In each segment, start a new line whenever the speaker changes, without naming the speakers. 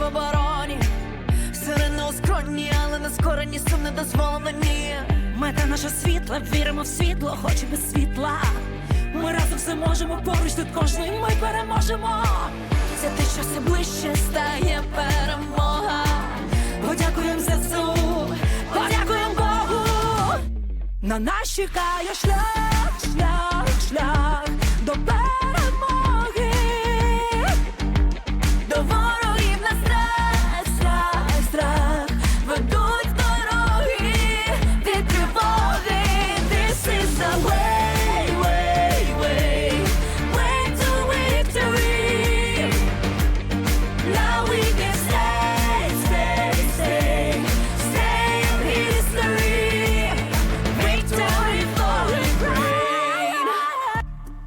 в обороні. Сирени у скроні, але не скорені, сум не дозволено, ні.
Мета наша світла, віримо в світло, хоч без світла. Ми разом все можемо, поруч тут кожний ми переможемо.
Це те, що все ближче стає перемога.
Подякуємо ЗСУ, подякуємо Богу. На нас чекає шлях, шлях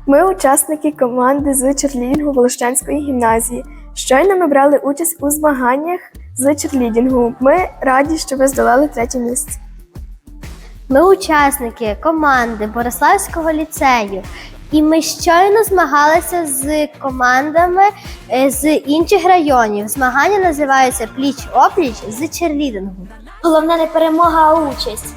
Ми учасники команди з черлідінгу Волощанської гімназії. Щойно ми брали участь у змаганнях з черлідінгу. Ми раді, що ви здолали третє місце.
Ми учасники команди Бориславського ліцею. І ми щойно змагалися з командами е, з інших районів. Змагання називаються пліч опліч з черлідингу. Головне не перемога, а участь.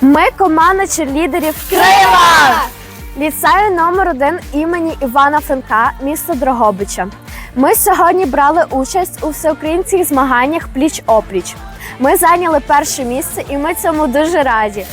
Ми команда черлідерів Крила! Ліцею номер 1 імені Івана Франка, місто Дрогобича. Ми сьогодні брали участь у всеукраїнських змаганнях пліч-опліч. Ми зайняли перше місце і ми цьому дуже раді.